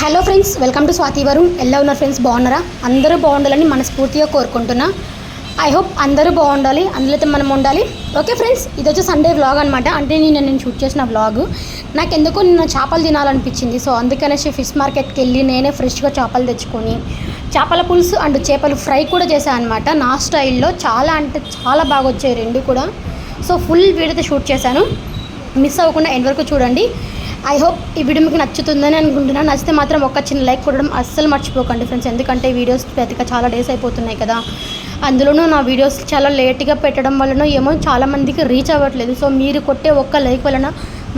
Hello friends welcome to Swathi Varun ఎలా ఉన్నారు friends బాగున్నారా? అందరూ బాగుండాలని మనస్ఫూర్తిగా కోరుకుంటున్నా. ఐ హోప్ అందరూ బాగుండాలి అందులో మనం ఉండాలి. ఓకే ఫ్రెండ్స్ ఇది వచ్చి సండే వ్లాగ్ అనమాట అంటే నేను నేను షూట్ చేసిన వ్లాగ్ నాకు ఎందుకో నిన్న చేపలు తినాలనిపించింది. సో అందుకనేసి ఫిష్ మార్కెట్కి వెళ్ళి నేనే ఫ్రెష్గా చేపలు తెచ్చుకొని చేపల పులుసు అండ్ చేపలు ఫ్రై కూడా చేశాను అనమాట నా స్టైల్లో చాలా అంటే చాలా బాగా వచ్చాయి రెండు కూడా. సో ఫుల్ వీడియో షూట్ చేశాను. మిస్ అవ్వకుండా ఎండ్ వరకు చూడండి. ఐ హోప్ ఈ వీడియో మీకు నచ్చుతుందని అనుకుంటున్నాను. నచ్చితే మాత్రం ఒక చిన్న లైక్ కొట్టడం అస్సలు మర్చిపోకండి ఫ్రెండ్స్ ఎందుకంటే వీడియోస్ పెద్దగా చాలా డేస్ అయిపోతున్నాయి కదా. అందులోనూ నా వీడియోస్ చాలా లేట్గా పెట్టడం వలన ఏమో చాలా మందికి రీచ్ అవ్వట్లేదు. సో మీరు కొట్టే ఒక్క లైక్ వలన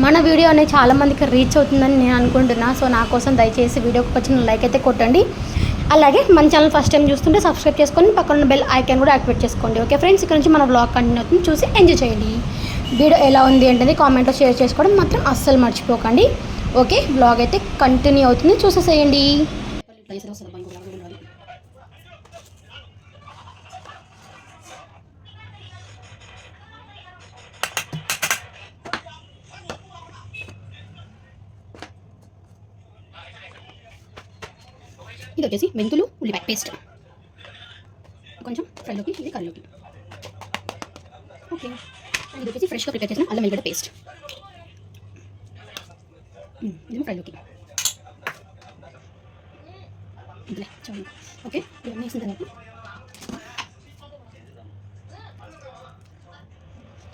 మన వీడియో అనేది చాలామందికి రీచ్ అవుతుందని నేను అనుకుంటున్నా. సో నా కోసం దయచేసి వీడియోకి ఒక చిన్న లైక్ అయితే కొట్టండి. అలాగే మన ఛానల్ ఫస్ట్ టైం చూస్తుంటే సబ్స్క్రైబ్ చేసుకొని పక్కన బెల్ ఐకాన్ కూడా యాక్టివేట్ చేసుకోండి. ఓకే ఫ్రెండ్స్ ఇక్కడ నుంచి మన బ్లాగ్ కంటిన్యూ అవుతుంది. చూసి ఎంజాయ్ చేయండి. వీడియో ఎలా ఉంది ఏంటనేది కామెంట్లో షేర్ చేసుకోవడం మాత్రం అస్సలు మర్చిపోకండి. ఓకే బ్లాగ్ అయితే కంటిన్యూ అవుతుంది. చూసేసేయండి. ఇది వచ్చేసి మెంతులు ఉల్లిపాయ పేస్ట్. కొంచెం ఫ్రైలోకి ఇది కర్రీలోకి. ఓకే. ఇది వచ్చేసి ఫ్రెష్గా ప్రిపేర్ చేసిన అల్లం వెల్లిగడ్డ పేస్ట్ మ్మ్, ఇది ఫ్రైలోకి ఇదిలే చాలు ఓకే ఇవన్నీ వేసిన తర్వాత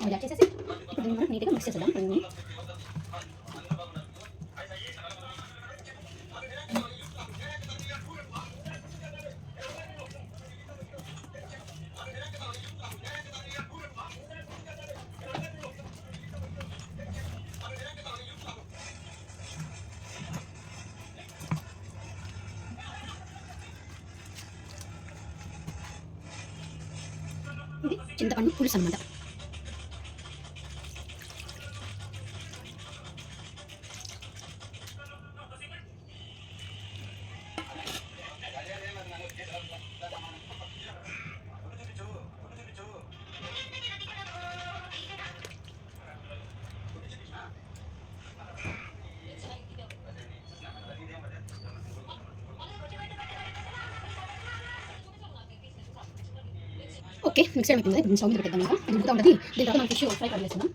ఆయిల్ యాడ్ చేసేసి ఇప్పుడు మనం నీట్గా మిక్స్ చేసేద్దాం. అన్నీ ఇది చింతపండు పులుసు అనమాట ఓకే మిక్స్ అయిపోతుంది కొంచెం స్టవ్ మీద పెట్టేద్దాం ఇంకా ఇది ఉడుకుతా ఉంటుంది. దీని తర్వాత మనం ఫిష్ ఫ్రై కట్ చేస్తున్నాం.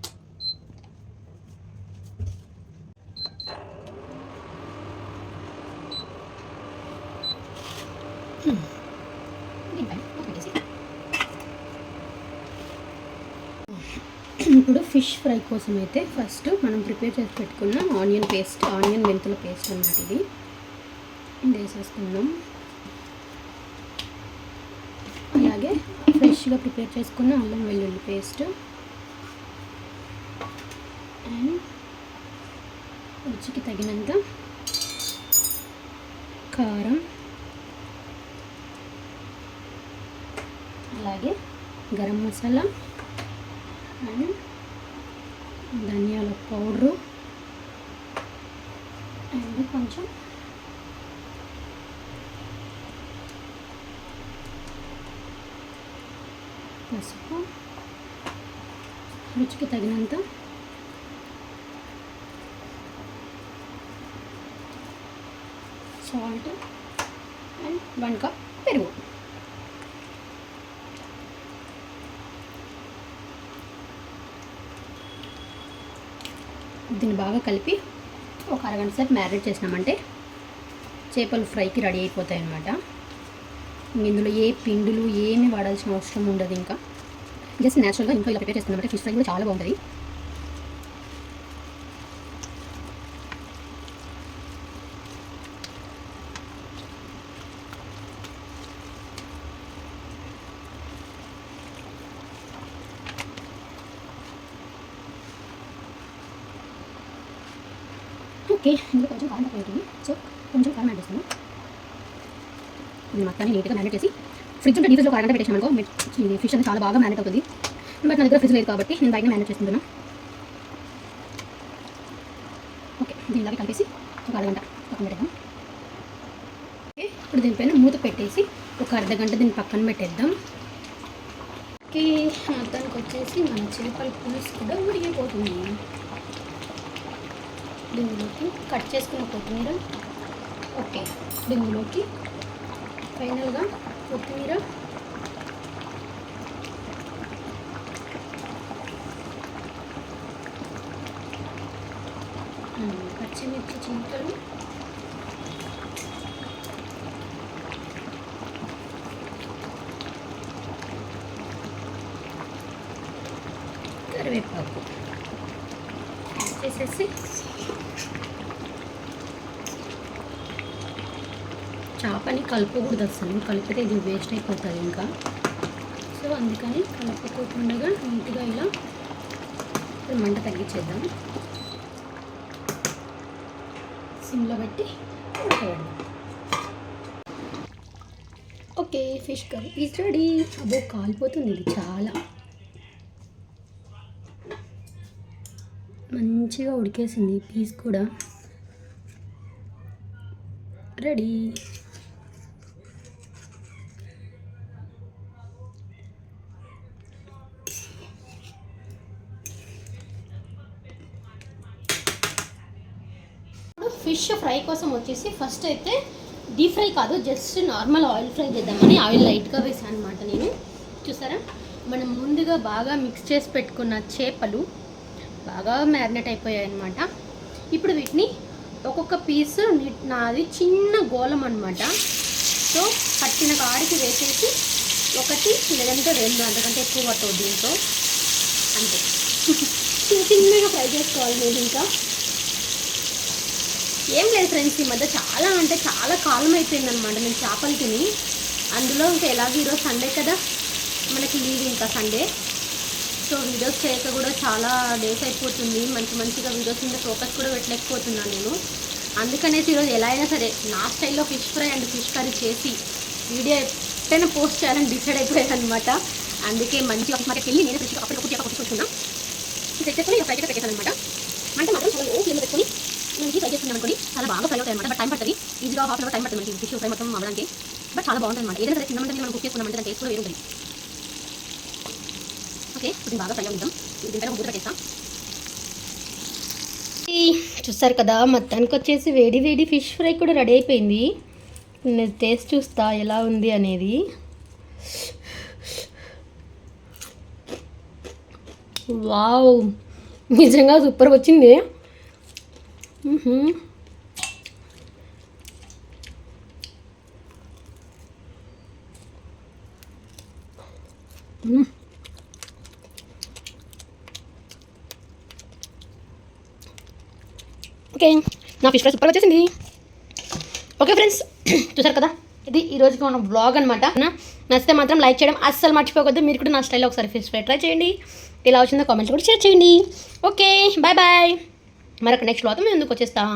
Hmm, ఇప్పుడు ఫిష్ ఫ్రై కోసం అయితే ఫస్ట్ మనం ప్రిపేర్ చేసి పెట్టుకున్న ఆనియన్ పేస్ట్ ఆనియన్ మెంతుల పేస్ట్ అన్నమాట ఇది. వేసేసుకుందాం అలాగే ఫ్రెష్గా ప్రిపేర్ చేసుకున్న అల్లం వెల్లుల్లి పేస్ట్. అండ్ రుచికి తగినంత కారం. అలాగే గరం మసాలా. అండ్ ధనియాల పౌడరు. అండ్ కొంచెం పసుపు. రుచికి తగినంత. సాల్ట్ అండ్ వన్ కప్ పెరుగు. దీన్ని బాగా కలిపి ఒక అరగంట సేపు మ్యారినేట్ చేసినామంటే చేపలు ఫ్రైకి రెడీ అయిపోతాయి అన్నమాట ఇందులో ఏ పిండులు ఏమి వాడాల్సిన అవసరం ఉండదు ఇంకా. జస్ట్ న్యాచురల్గా ఇంట్లో ఇలా ప్రిపేర్ చేసుకున్నామంటే ఫిష్ ఫ్రై కూడా చాలా బాగుంటుంది. ఓకే ఇందులో కొంచెం కారం తక్కువ ఉంటుంది సో కొంచెం కారం యాడ్ చేస్తాను. మొత్తాన్ని నీట్గా మ్యారినేట్ చేసి ఫ్రిడ్జ్ ఉంటే డీఫ్రిజ్లో ఒక అరగంట పెట్టేసామనుకో ఇది ఫిష్ అనేది చాలా బాగా మ్యారినేట్ అవుతుంది. బట్ నా దగ్గర ఫ్రిడ్జ్ లేదు కాబట్టి నేను బయట మ్యారినేట్ చేస్తున్నాను ఓకే దీనిలాగే కలిపేసి ఒక అరగంట పక్కన పెట్టేద్దాం. ఓకే ఇప్పుడు దీనిపైన మూత పెట్టేసి ఒక అర్ధ గంట దీన్ని పక్కన పెట్టేద్దాం. ఓకే మొత్తానికి వచ్చేసి మన చేపల పులుసు కూడా ఉడిగిపోతుంది దీనిలోకి కట్ చేసుకున్న కొత్తిమీర ఓకే దీనిలోకి ఫైనల్గా కొత్తిమీర. పచ్చిమిర్చి చింతలు. కరివేపాకు. చేసేసి చేపని కలుపకూడదు అసలు. కలిపితే ఇది వేస్ట్ అయిపోతుంది ఇంకా. సో అందుకని కలుపుకోకుండా నీట్గా ఇలా మంట తగ్గించేద్దాం. సిమ్లో పెట్టి ఉడకబెడదాం. Okay fish curry is ready. అబ్బో కాలిపోతుంది ఇది చాలా. మంచిగా ఉడికేసింది పీస్ కూడా. రెడీ. ఫిష్ ఫ్రై కోసం వచ్చేసి ఫస్ట్ అయితే డీప్ ఫ్రై కాదు జస్ట్ నార్మల్ ఆయిల్ ఫ్రై చేద్దామని ఆయిల్ లైట్గా వేసాను అనమాట నేను. చూసారా? మనం ముందుగా బాగా మిక్స్ చేసి పెట్టుకున్న చేపలు బాగా మ్యారినేట్ అయిపోయాయి అనమాట ఇప్పుడు వీటిని ఒక్కొక్క పీస్ నాది చిన్న గోళం అనమాట సో పట్టిన కాడికి వేసేసి ఒకటి లేదంటే రెండు అంతకంటే ఎక్కువ పట్టవు దీంతో. అంతే. చిన్న చిన్నగా ఫ్రై చేసుకోవాలి నేను ఇంకా. ఏం లేదు ఫ్రెండ్స్ ఈ మధ్య చాలా అంటే చాలా కాలం అయిపోయింది అనమాట నేను చేపలు తిని. అందులో ఇంకా ఎలాగో ఈరోజు సండే కదా మనకి లీవ్ ఇంకా సండే. సో వీడియోస్ చేయక కూడా చాలా డేస్ అయిపోతుంది మంచి మంచిగా వీడియోస్ మీద ఫోకస్ కూడా పెట్టలేకపోతున్నాను నేను. అందుకనేసి ఈరోజు ఎలా అయినా సరే నా స్టైల్లో fish fry and fish curry చేసి వీడియో ఎప్పుడైనా పోస్ట్ చేయాలని డిసైడ్ అయిపోయాను అనమాట అందుకే మంచి మార్కెట్కి వెళ్ళి నేను ఫ్రెష్గా అప్పటికప్పుడు చేప కొట్టుకుంటున్నా ఇది ఇక ఫ్రై చేసి పెట్టేసాను అనమాట అంటే మాత్రం చాలా లో ఫ్లేమ్ పెట్టుకొని అనుకోండి చాలా బాగా ఫ్రై అవుతాయి అనమాట బట్ టైం పడుతుంది ఈజీగా హాఫ్ అవర్ టైం పడుతుంది మనకి ఫిష్ ఫ్రై మొత్తం అవ్వడానికి. బట్ చాలా బాగుంటుంది అనమాట ఏదైనా సరే చిన్న మంది మనం కుక్ చేసుకున్నామంటే దాని టేస్ట్ కూడా వేరు ఉంటుంది. ఓకే ఇప్పుడు బాగా ఫ్రై అవుతాం దీనిపైన ఒక ముద్ద పెట్టేస్తాం. చూస్తారు కదా మొత్తానికి వచ్చేసి వేడి వేడి ఫిష్ ఫ్రై కూడా రెడీ అయిపోయింది. నేను టేస్ట్ చూస్తా ఎలా ఉంది అనేది. వావ్ నిజంగా సూపర్ వచ్చింది. మ్హూ. మ్మ్. ఓకే నా ఫిష్ ఫ్రై సూపర్ వచ్చేసింది. ఓకే ఫ్రెండ్స్ చూసారు కదా? ఇది ఈ రోజుకి మన బ్లాగ్ అనమాట నచ్చితే మాత్రం లైక్ చేయడం అస్సలు మర్చిపోకూడదు. మీరు కూడా నా స్టైల్లో ఒకసారి ఫిష్ ఫ్రై ట్రై చేయండి. ఇలా వచ్చిందో కామెంట్స్ కూడా షేర్ చేయండి. ఓకే బాయ్ బాయ్ మరొక నెక్స్ట్ బ్లాగ్ మేము ఎందుకు వచ్చేస్తాం?